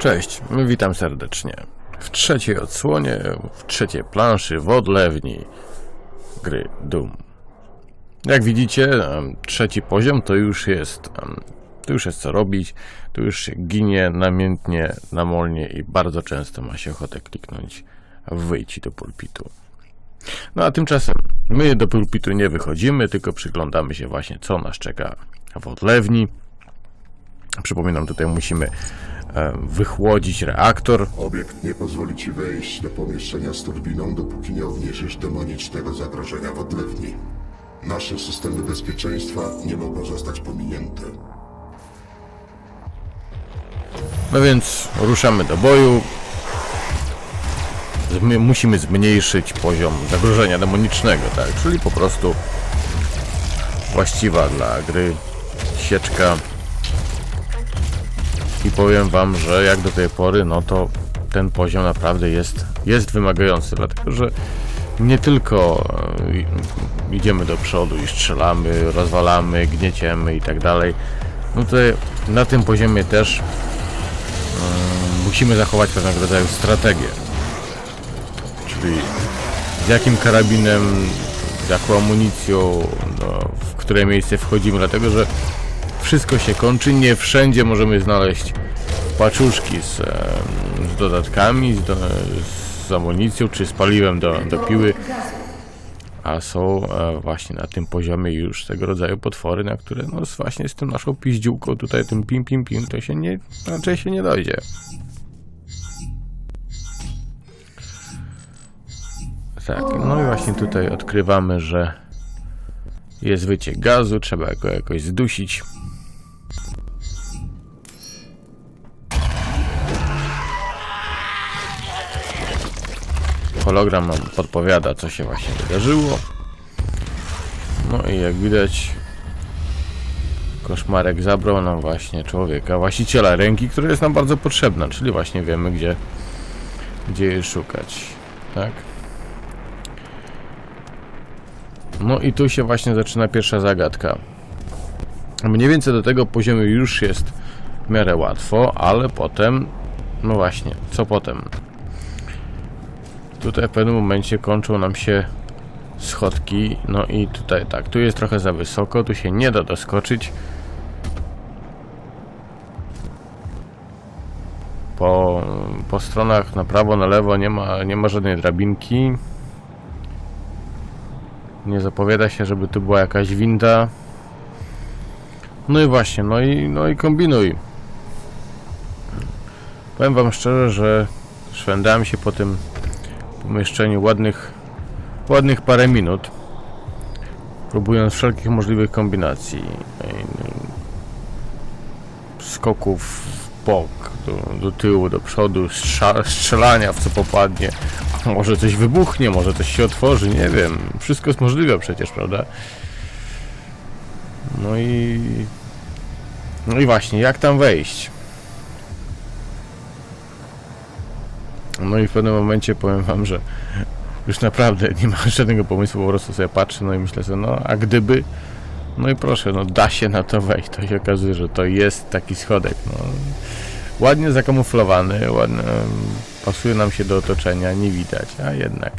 Cześć, witam serdecznie. W trzeciej odsłonie, w trzeciej planszy w odlewni gry Doom. Jak widzicie, trzeci poziom to już jest, to już jest co robić, tu już się ginie namiętnie, namolnie i bardzo często ma się ochotę kliknąć wyjść do pulpitu. No a tymczasem my do pulpitu nie wychodzimy, tylko przyglądamy się właśnie co nas czeka w odlewni. Przypominam, tutaj musimy em, wychłodzić reaktor. Obiekt nie pozwoli ci wejść do pomieszczenia z turbiną, dopóki nie odniesiesz demonicznego zagrożenia w odlewni. Nasze systemy bezpieczeństwa nie mogą zostać pominięte. No więc ruszamy do boju. Zmy, musimy zmniejszyć poziom zagrożenia demonicznego, tak? Czyli po prostu właściwa dla gry sieczka. Powiem wam, że jak do tej pory, no to ten poziom naprawdę jest, jest wymagający, dlatego że nie tylko e, idziemy do przodu i strzelamy, rozwalamy, gnieciemy i tak dalej. No tutaj na tym poziomie też musimy zachować pewnego rodzaju strategię. Czyli z jakim karabinem, jaką amunicją, no, w które miejsce wchodzimy, dlatego że wszystko się kończy, nie wszędzie możemy znaleźć paczuszki z, z dodatkami, z, do, z amunicją czy z paliwem do, do piły, a są e, właśnie na tym poziomie już tego rodzaju potwory, na które no właśnie z tym naszą piździółką tutaj, tym pim pim pim, to się nie, raczej się nie dojdzie. Tak, no i właśnie tutaj odkrywamy, że jest wyciek gazu, trzeba go jakoś zdusić. Hologram nam podpowiada, co się właśnie wydarzyło. No i jak widać, koszmarek zabrał nam właśnie człowieka, właściciela ręki, która jest nam bardzo potrzebna, czyli właśnie wiemy, gdzie, gdzie jej szukać. Tak? No i tu się właśnie zaczyna pierwsza zagadka. Mniej więcej do tego poziomu już jest w miarę łatwo, ale potem, no właśnie, co potem? Tutaj w pewnym momencie kończą nam się schodki, no i tutaj tak, tu jest trochę za wysoko, tu się nie da doskoczyć. Po, po stronach na prawo, na lewo nie ma, nie ma żadnej drabinki. Nie zapowiada się, żeby tu była jakaś winda. No i właśnie, no i, no i kombinuj. Powiem wam szczerze, że szwendałem się po tym pomieszczeniu ładnych, ładnych parę minut. Próbując wszelkich możliwych kombinacji. Skoków w bok, do, do tyłu, do przodu, strzelania w co popadnie. Może coś wybuchnie, może coś się otworzy, nie wiem. Wszystko jest możliwe przecież, prawda? No i... No i właśnie, jak tam wejść? No i w pewnym momencie powiem wam, że już naprawdę nie ma żadnego pomysłu, po prostu sobie patrzę, no i myślę sobie, no a gdyby... No i proszę, no da się na to wejść, to się okazuje, że to jest taki schodek, no. Ładnie zakamuflowany, ładnie, pasuje nam się do otoczenia, nie widać, a jednak.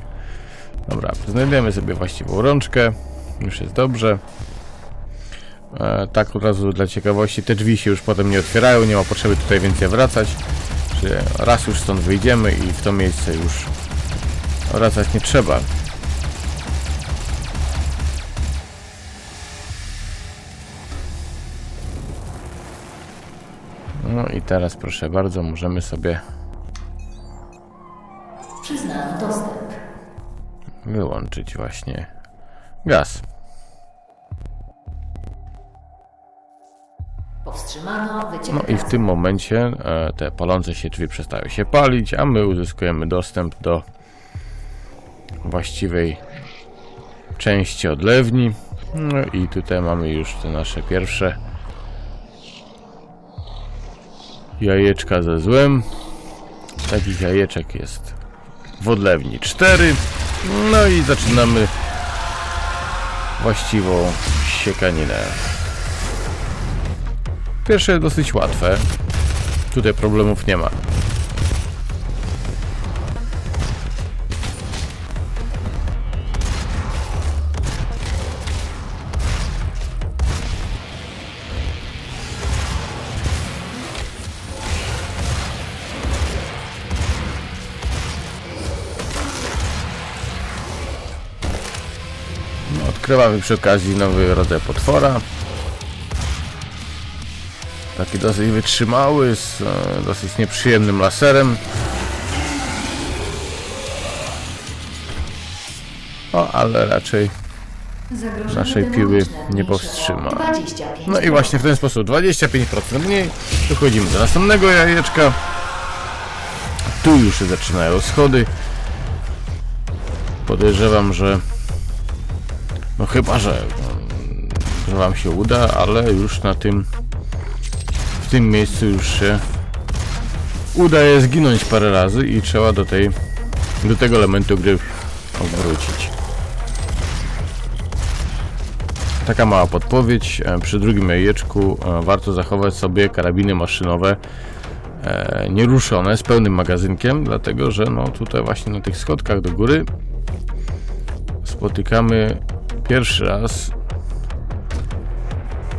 Dobra, znajdujemy sobie właściwą rączkę, już jest dobrze. E, tak od razu dla ciekawości, te drzwi się już potem nie otwierają, nie ma potrzeby tutaj więcej wracać. Czyli raz już stąd wyjdziemy i w to miejsce już wracać nie trzeba. No i teraz proszę bardzo, możemy sobie wyłączyć właśnie gaz. No i w tym momencie e, te palące się drzwi przestają się palić, a my uzyskujemy dostęp do właściwej części odlewni. No i tutaj mamy już te nasze pierwsze jajeczka ze złem. Takich jajeczek jest w odlewni 4. No i zaczynamy właściwą siekaninę pierwsze dosyć łatwe. Tutaj problemów nie ma. No, odkrywamy przy okazji nowy rodzaj potwora. Taki dosyć wytrzymały, z e, dosyć nieprzyjemnym laserem. O, ale raczej Naszej piły nie powstrzyma. 25%. No i właśnie w ten sposób 25% mniej. Przechodzimy do następnego jajeczka. Tu już się zaczynają schody. Podejrzewam, że no chyba, że, mm, że wam się uda, ale już na tym tym miejscu już się udaje zginąć parę razy i trzeba do tej do tego elementu gry wrócić. Taka mała podpowiedź. e, Przy drugim jajeczku e, warto zachować sobie karabiny maszynowe e, nieruszone z pełnym magazynkiem, dlatego że no tutaj właśnie na tych schodkach do góry spotykamy pierwszy raz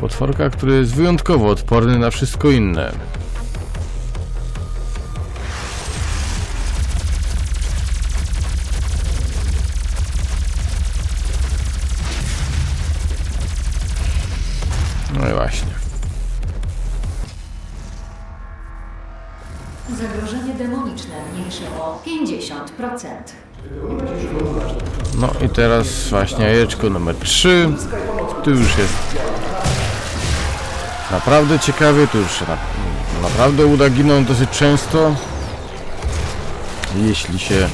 potworka, który jest wyjątkowo odporny na wszystko inne. No i właśnie. Zagrożenie demoniczne mniejsze o 50%. No i teraz właśnie jajeczko numer 3. Tu już jest naprawdę ciekawie, tu już naprawdę uda giną dosyć często. Jeśli się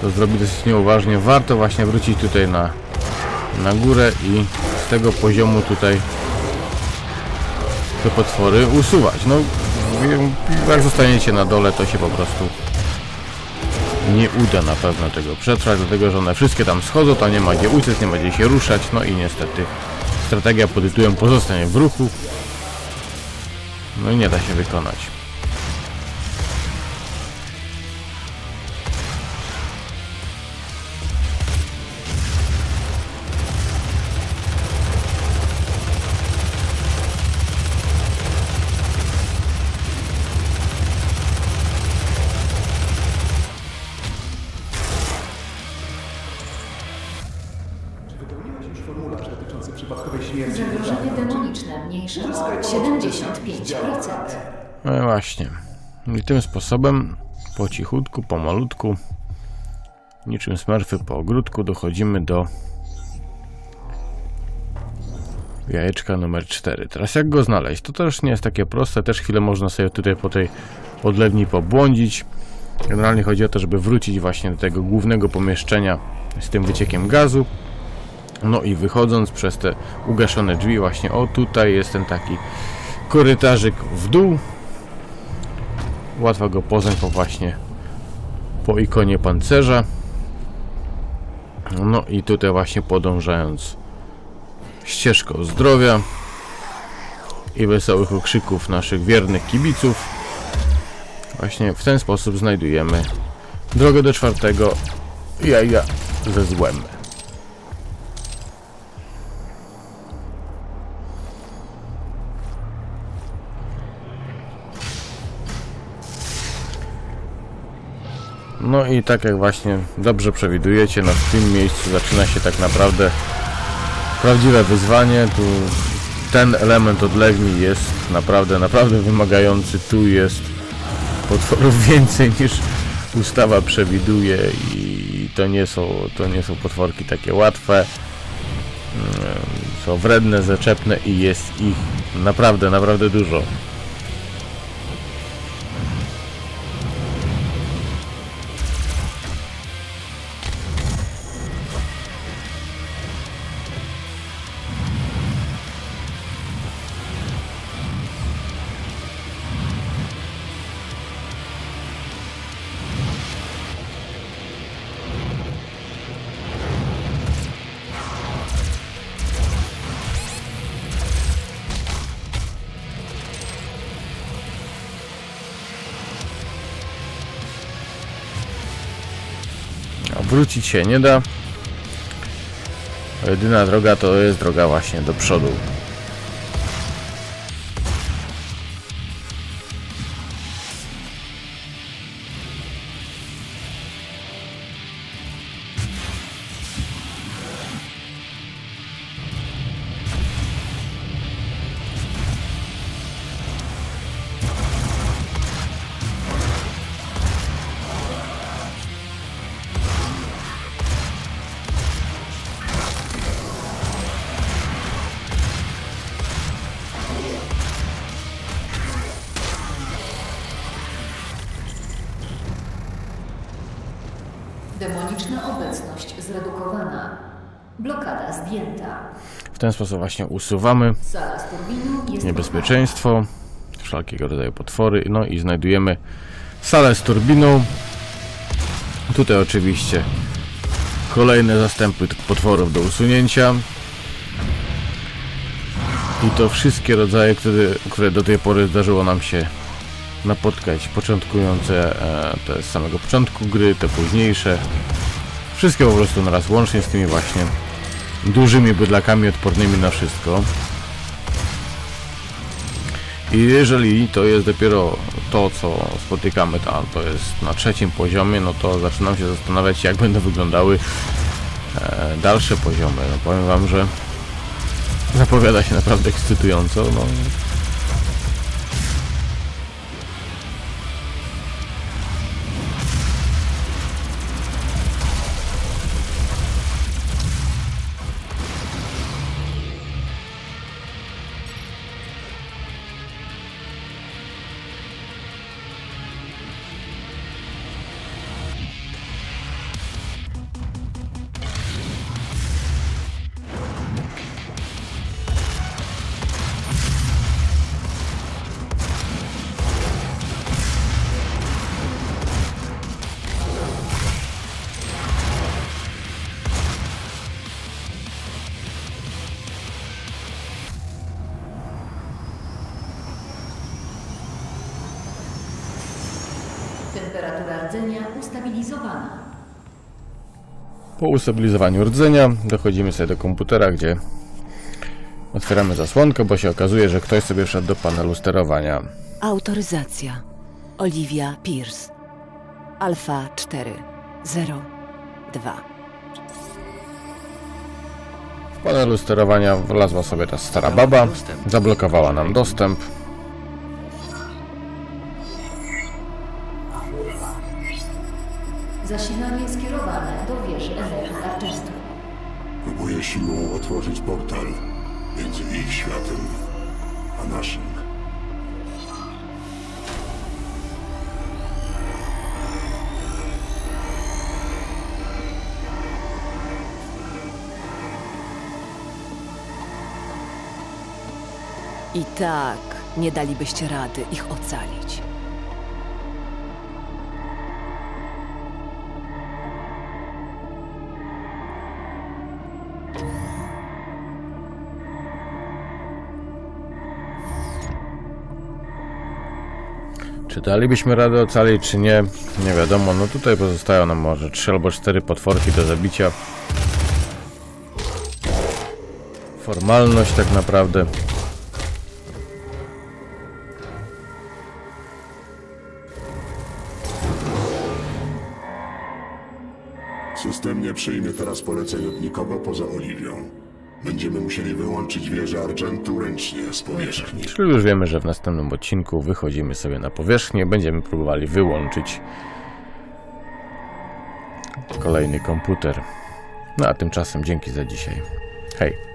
to zrobi dosyć nieuważnie, warto właśnie wrócić tutaj na, na górę i z tego poziomu tutaj te potwory usuwać. No, jak zostaniecie na dole, to się po prostu nie uda na pewno tego przetrwać, dlatego że one wszystkie tam schodzą, tam nie ma gdzie uciec, nie ma gdzie się ruszać, no i niestety strategia pod tytułem pozostanie w ruchu. No i nie da się wykonać. Demoniczne mniejsze o 75%. No właśnie. I tym sposobem po cichutku, pomalutku, niczym smerfy po ogródku dochodzimy do jajeczka numer 4. Teraz jak go znaleźć? To też nie jest takie proste, też chwilę można sobie tutaj po tej podlewni pobłądzić. Generalnie chodzi o to, żeby wrócić właśnie do tego głównego pomieszczenia z tym wyciekiem gazu. No i wychodząc przez te ugaszone drzwi właśnie, o tutaj jest ten taki korytarzyk w dół. Łatwo go poznać po właśnie po ikonie pancerza. No i tutaj właśnie podążając ścieżką zdrowia i wesołych okrzyków naszych wiernych kibiców właśnie w ten sposób znajdujemy drogę do czwartego jaja ze złem. No i tak jak właśnie dobrze przewidujecie, no w tym miejscu zaczyna się tak naprawdę prawdziwe wyzwanie. Tu ten element odlegli jest naprawdę, naprawdę wymagający. Tu jest potworów więcej niż ustawa przewiduje i to nie są, to nie są potworki takie łatwe. Mm, Są wredne, zaczepne i jest ich naprawdę, naprawdę dużo. Wrócić się nie da. Jedyna droga to jest droga właśnie do przodu. Demoniczna obecność zredukowana. Blokada zdjęta. W ten sposób właśnie usuwamy niebezpieczeństwo, wszelkiego rodzaju potwory, no i znajdujemy salę z turbiną. Tutaj oczywiście kolejne zastępy potworów do usunięcia. I to wszystkie rodzaje, które, które do tej pory zdarzyło nam się napotkać. Początkujące, e, te z samego początku gry, te późniejsze. Wszystkie po prostu naraz, łącznie z tymi właśnie dużymi bydlakami odpornymi na wszystko. I jeżeli to jest dopiero to, co spotykamy tam, to jest na trzecim poziomie, no to zaczynam się zastanawiać, jak będą wyglądały e, dalsze poziomy. No powiem wam, że zapowiada się naprawdę ekscytująco. No. Ustabilizowana. Po ustabilizowaniu rdzenia dochodzimy sobie do komputera, gdzie otwieramy zasłonkę, bo się okazuje, że ktoś sobie wszedł do panelu sterowania. Autoryzacja. Olivia Pierce. Alfa 4 0 2. W panelu sterowania wlazła sobie ta stara baba, zablokowała nam dostęp. Siłą otworzyć portal między ich światem a naszym. I tak nie dalibyście rady ich ocalić. Czy dalibyśmy radę ocalić, czy nie? Nie wiadomo. No tutaj pozostają nam może 3 albo 4 potworki do zabicia. Formalność tak naprawdę. System nie przyjmie teraz poleceń od nikogo poza Oliwią. Będziemy musieli wyłączyć wieżę Argentu ręcznie z powierzchni. Czyli już wiemy, że w następnym odcinku wychodzimy sobie na powierzchnię. Będziemy próbowali wyłączyć kolejny komputer. No a tymczasem dzięki za dzisiaj. Hej.